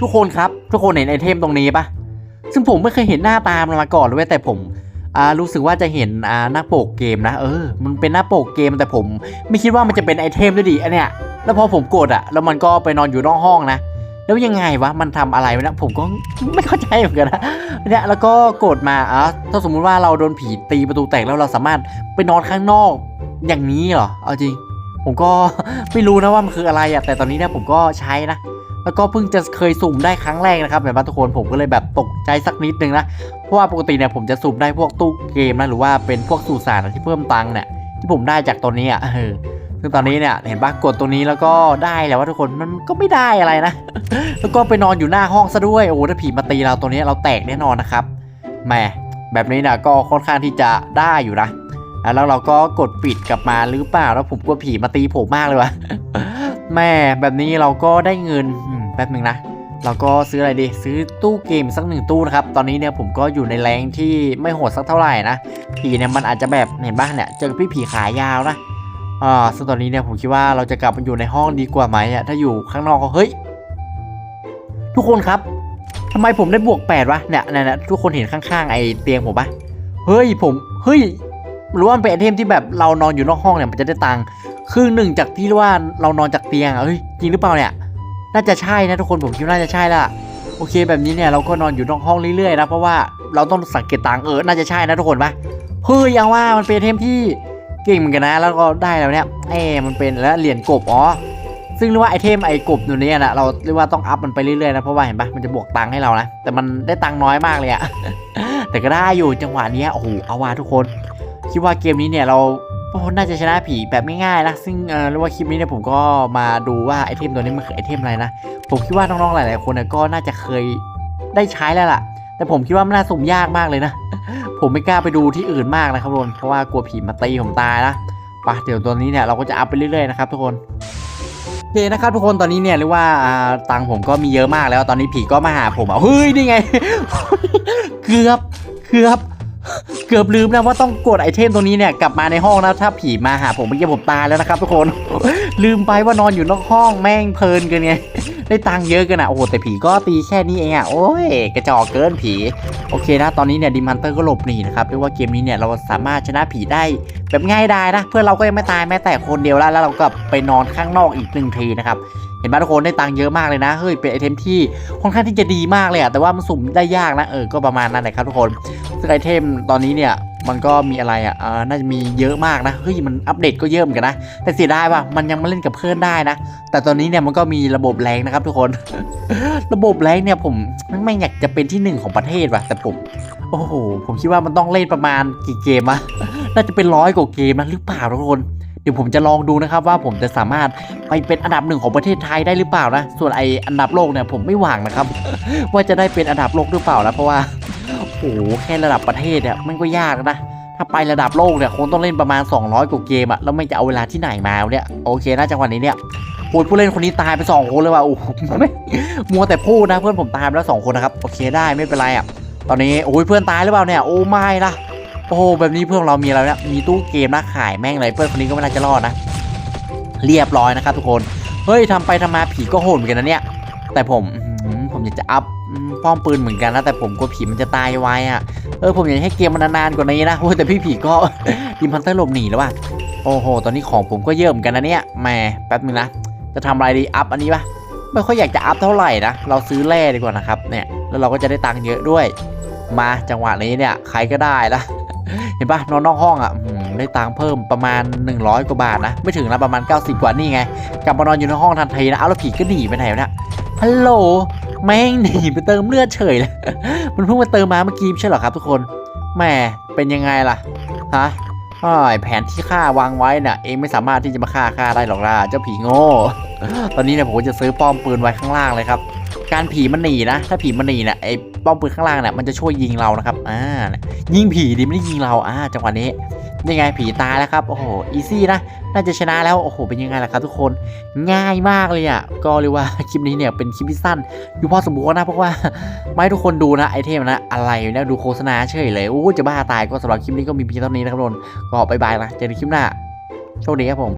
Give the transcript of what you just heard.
ทุกคนครับ ทุกคนเห็นไอเทมตรงนี้ปะซึ่งผมไม่เคยเห็นหน้าตามันมาก่อนเลยเว้แต่ผมอ่ารู้สึกว่าจะเห็นอ่าหน้าปกเกมนะเออ มันเป็นหน้าปกเกมแต่ผม ไม่คิดว่ามันจะเป็นไอเทมด้วยดิอันเนี้ยแล้วพอผมกดอะแล้วมันก็ไปนอนอยู่นอกห้องนะแล้วยังไงวะมันทำอะไรวะเนะผมก็ไม่เข้าใจเหมือนกันนะเนี่ยแล้วก็กดมาอะถ้าสมมุติว่าเราโดนผีตีประตูแตกแล้วเราสามารถไปนอนข้างนอกอย่างนี้เหรอเอาจริง ผมก็ไม่รู้นะว่ามันคืออะไรอะแต่ตอนนี้เนี่ยผมก็ใช้นะ แล้วก็เพิ่งจะเคยสุ่มได้ครั้งแรกนะครับแบบว่าทุกคนผมก็เลยแบบตกใจสักนิดนึงนะ เพราะว่าปกติเนี่ยผมจะสุ่มได้พวกตู้เกมนะหรือว่าเป็นพวกสูตรสารที่เพิ่มตังค์เนี่ยที่ผมได้จากตัวนี้อะเออซึ่งตอนนี้เนี่ยเห็นปะกดตัวนี้แล้วก็ได้แล้วว่าทุกคนมันก็ไม่ได้อะไรนะ แล้วก็ไปนอนอยู่หน้าห้องซะด้วยโอ้ถ้าผีมาตีเราตัวนี้เราแตกแน่นอนนะครับแหมแบบนี้เนี่ยก็ค่อนข้างที่จะได้อยู่นะอะแล้วเราก็กดปิดกลับมาหรือเปล่าแล้วผมกลัวผีมาตีผมมากเลยวะ แม่แบบนี้เราก็ได้เงินแป๊บหนึ่งนะเราก็ซื้ออะไรดี ซื้อตู้เกมสักหนึ่งตู้นะครับ ตอนนี้เนี่ยผมก็อยู่ในแรงที่ไม่โหดสักเท่าไหร่นะ ผีเนี่ยมันอาจจะแบบเห็นบ้างเนี่ย เจอพี่ผีขายาวนะอ่าซึ่งตอนนี้เนี่ยผมคิดว่าเราจะกลับมาอยู่ในห้องดีกว่าไหมอะถ้าอยู่ข้างนอกก็เฮ้ย ทุกคนครับทำไมผมได้บวก8วะเนี่ยเนี่ยทุกคนเห็นข้างๆไอ้เตียงผมปะเฮ้ยผม เฮ้ยหรือว่าเป็นไอเทมที่แบบเรานอนอยู่นอกห้องเนี่ยมันจะได้ตังค์ ครึ่งหนึ่งจากที่ว่าเรานอนจากเตียงอะเฮ้ยจริงหรือเปล่าเนี่ยน่าจะใช่นะทุกคนผมคิดว่าน่าจะใช่ละโอเคแบบนี้เนี่ยเราก็นอนอยู่นอกห้องเรื่อยๆนะเพราะว่าเราต้องสังเกตตังค์เออน่าจะใช่นะทุกคนปะเฮ้ยเอาว่ามันเป็นเทมที่เก่งเหมือนกันนะ แล้วก็ได้แล้วเนี่ยเอ้มันเป็นแล้วเหรียญกบอ๋อซึ่งเรียกว่าไอเทมไอกบตัวนี้นะเราเรียกว่าต้องอัพมันไปเรื่อยๆนะเพราะว่าเห็นปะมันจะบวกตังค์ให้เรานะแต่มันได้ตังค์น้อยมากเลยอะแต่ก็ได้อยู่จังหวะเนี้ยโอ้โหเอาว่าทุกคน คิดว่าเกมนี้เนี่ยเรา โอ้น่าจะชนะผีแบบง่ายๆนะ ซึ่งเออรียกว่าคลิปนี้เนี่ยผมก็มาดูว่าไอเทมตัวนี้มันคือไอเทมอะไรนะ ผมคิดว่าน้องๆหลายๆคนเนี่ยก็น่าจะเคยได้ใช้แล้วล่ะ แต่ผมคิดว่ามันน่าสุ่มยากมากเลยนะ ผมไม่กล้าไปดูที่อื่นมากนะครับทุกคน เพราะว่ากลัวผีมาตีผมตายนะปะเดี๋ยวตัวนี้เนี่ยเราก็จะอัพไปเรื่อยๆนะครับทุกคนโอเคนะครับทุกคนตอนนี้เนี่ยเรียกว่าอ่าตังค์ผมก็มีเยอะมากแล้ว ตอนนี้ผีก็มาหาผมอะเฮ้ยนี่ไง เกือบเกือบ เกือบลืมนะว่าต้องกดไอเทมตัวนี้เนี่ยกลับมาในห้องนะถ้าผีมาหาผมเมื่อกี้ผมตายแล้วนะครับทุกคน ลืมไปว่านอนอยู่นอกห้องแม่งเพลินกินไงได้ตังค์เยอะกันอะโอ้โหแต่ผีก็ตีแค่นี้เองอะโอ้ยกระจอกเกินผี โอเคนะตอนนี้เนี่ยดิมฮันเตอร์ก็หลบหนีนะครับเรียกว่าเกมนี้เนี่ยเราสามารถชนะผีได้แบบง่ายดายนะ เพื่อนเราก็ยังไม่ตายแม้แต่คนเดียวแล้วแล้วเราก็ไปนอนข้างนอกอีกหนึ่งทีนะครับเห็นไหมทุกคนได้ตังค์เยอะมากเลยนะเฮ้ยเป็นไอเทมที่ค่อนข้างที่จะดีมากเลยอะแต่ว่ามันสุ่มได้ยากนะเออก็ประมาณนั้นแหละครับทุกคน ซึ่งไอเทมตอนนี้เนี่ยมันก็มีอะไรอะน่าจะมีเยอะมากนะเฮ้ยมันอัปเดตก็เยอะเหมือนกันนะแต่เสียดายว่ะมันยังมาเล่นกับเพื่อนได้นะ แต่ตอนนี้เนี่ยมันก็มีระบบแรงนะครับทุกคน ระบบแรงเนี่ยผมไม่อยากจะเป็นที่หนึ่งของประเทศว่ะแต่ผมโอ้โหผมคิดว่ามันต้องเล่นประมาณกี่เกมอะน่าจะเป็นร้อยกว่าเกมนะหรือเปล่าทุกคนเดี๋ยวผมจะลองดูนะครับว่าผมจะสามารถไปเป็นอันดับหนึ่งของประเทศไทยได้หรือเปล่านะ ส่วนไออันดับโลกเนี่ยผมไม่หวังนะครับ ว่าจะได้เป็นอันดับโลกหรือเปล่านะเพราะว่า หแค่ระดับประเทศเนี่ยมันก็ยากนะ ถ้าไประดับโลกเนี่ยคงต้องเล่นประมาณ 200 กว่าเกมอะแล้วไม่จะเอาเวลาที่ไหนมาเนี่ยโอเคนะจังหวะนี้เนี่ยโอ้ยผู้เล่นคนนี้ตายไปสองคนเลยว่ะโอ้โหไม่มัวแต่พูดนะเพื่อนผมตายไปแล้วสองคนนะครับโอเคได้ไม่เป็นไรอะตอนนี้โอ้ยเพื่อนตายหรือเปล่าเนี่ยโอ้ไม่ละโอ้โหแบบนี้เพื่อนเรามีอะไรเนี่ยมีตู้เกมนะขายแม่งเลยเพื่อนคนนี้ก็ไม่น่าจะรอดนะ เรียบร้อยนะครับทุกคนเฮ้ยทำไปทำมาผีก็โหดเหมือนกันนะเนี่ยแต่ผมผมอยากจะอัพ ป้อมปืนเหมือนกันนะแต่ผมกลัวผีมันจะตายไวอะเออผมอยากให้เกมมันนานๆกว่านี้นะโอ้แต่พี่ผีก็ดิมพันเตอร์หลบหนีแล้วว่ะโอ้โห ตอนนี้ของผมก็เยอะเหมือนกันนะเนี่ยแหมแป๊บนึงนะจะทำอะไรดีอัพอันนี้ปะไม่ค่อยอยากจะอัพเท่าไหร่นะเราซื้อแร่ดีกว่านะครับเนี่ยแล้วเราก็จะได้ตังค์เยอะด้วย มาจังหวะนี้เนี่ยใครก็ได้ละเห็นปะนอนนอกห้องอะได้ตังค์เพิ่มประมาณ 100 กว่าบาทนะ ไม่ถึงนะประมาณ 90 กว่านี่ไง กลับมานอนอยู่ในห้องทันทีนะเอาแล้วผีก็หนีไปไหนวะเนี่ย ฮัลโหลแม่งหนีไปเติมเลือดเฉยเลยมันเพิ่งมาเติมมาเมื่อกี้ใช่หรอครับทุกคนแหมเป็นยังไงล่ะฮะอ้ายแผนที่ข้าวางไว้น่ะ เองไม่สามารถที่จะมาฆ่าข้าได้หรอกล่ะเจ้าผีโง่ ตอนนี้เนี่ยผมจะซื้อป้อมปืนไว้ข้างล่างเลยครับ การผีมันหนีนะ ถ้าผีมันหนีเนี่ยไอ้ป้อมปืนข้างล่างเนี่ยมันจะช่วยยิงเรานะครับ อ่า ยิงผีดิไม่ได้ยิงเรา อ่า จังหวะนี้ ยังไงผีตายแล้วครับโอ้โหอีซี่นะน่าจะชนะแล้วโอ้โหเป็นยังไงล่ะครับทุกคนง่ายมากเลยอะก็เรียกว่าคลิปนี้เนี่ยเป็นคลิปที่สั้น อยู่พอสมควรนะเพราะว่าไม่ทุกคนดูนะไอเทมนะอะไรนะดูโฆษณาเฉยเลยโอ้จะบ้าตายก็สำหรับคลิปนี้ก็มีเพียงเท่านี้นะครับทุกคนก็บายบายนะเจอกันคลิปหน้าโชคดีครับผม